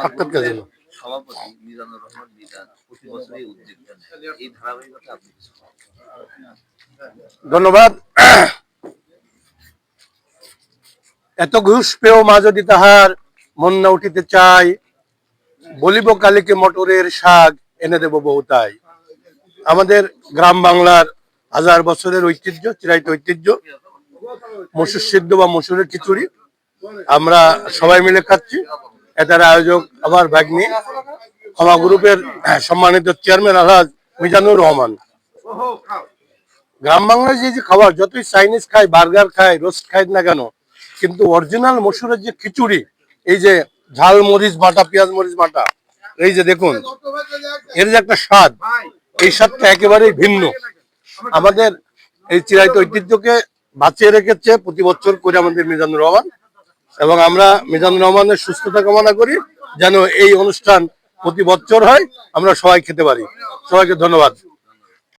সাক্ষাৎকার জন্য সভাপতি মিজানুর রহমান মিজান প্রতি বছর উদ্যোগটা নেয় এই ধারাবাহিকতা আপনি ধন্যবাদ। এত ঘুষ পেও মা যদি তাহার মন না উঠিতে চাই বলিব কালীকে মটরের শাক এনে দেব বহুতাই আমাদের গ্রাম বাংলার হাজার বছরের ঐতিহ্য চিরায়ত ঐতিহ্য মসুর সিদ্ধ বা মসুরের খিচুড়ি। আমরা সবাই মিলে খাচ্ছি। এটার আয়োজক আমার ভাগ্নি ক্ষমা গ্রুপের সম্মানিত চেয়ারম্যান আলহাজ মিজানুর রহমান। গ্রাম বাংলায় যে যে খাবার, যতই চাইনিজ খায়, বার্গার খায়, রোস্ট খায় না কেন, কিন্তু অরিজিনাল মসুরের যে খিচুড়ি, এই যে ঝাল মরিচ বাটা, পেঁয়াজ মরিচ বাটা, এই যে দেখুন, এর যে একটা স্বাদ, এই স্বাদটা একেবারেই ভিন্ন। আমাদের এই চিরায়ত ঐতিহ্যকে বাঁচিয়ে রেখেছে প্রতি বছর করে আমাদের মিজানুর রহমান। এবং আমরা মিজানুর রহমানের সুস্থতা কামনা করি, যেন এই অনুষ্ঠান প্রতি বছর হয়, আমরা সবাই খেতে পারি। সবাইকে ধন্যবাদ।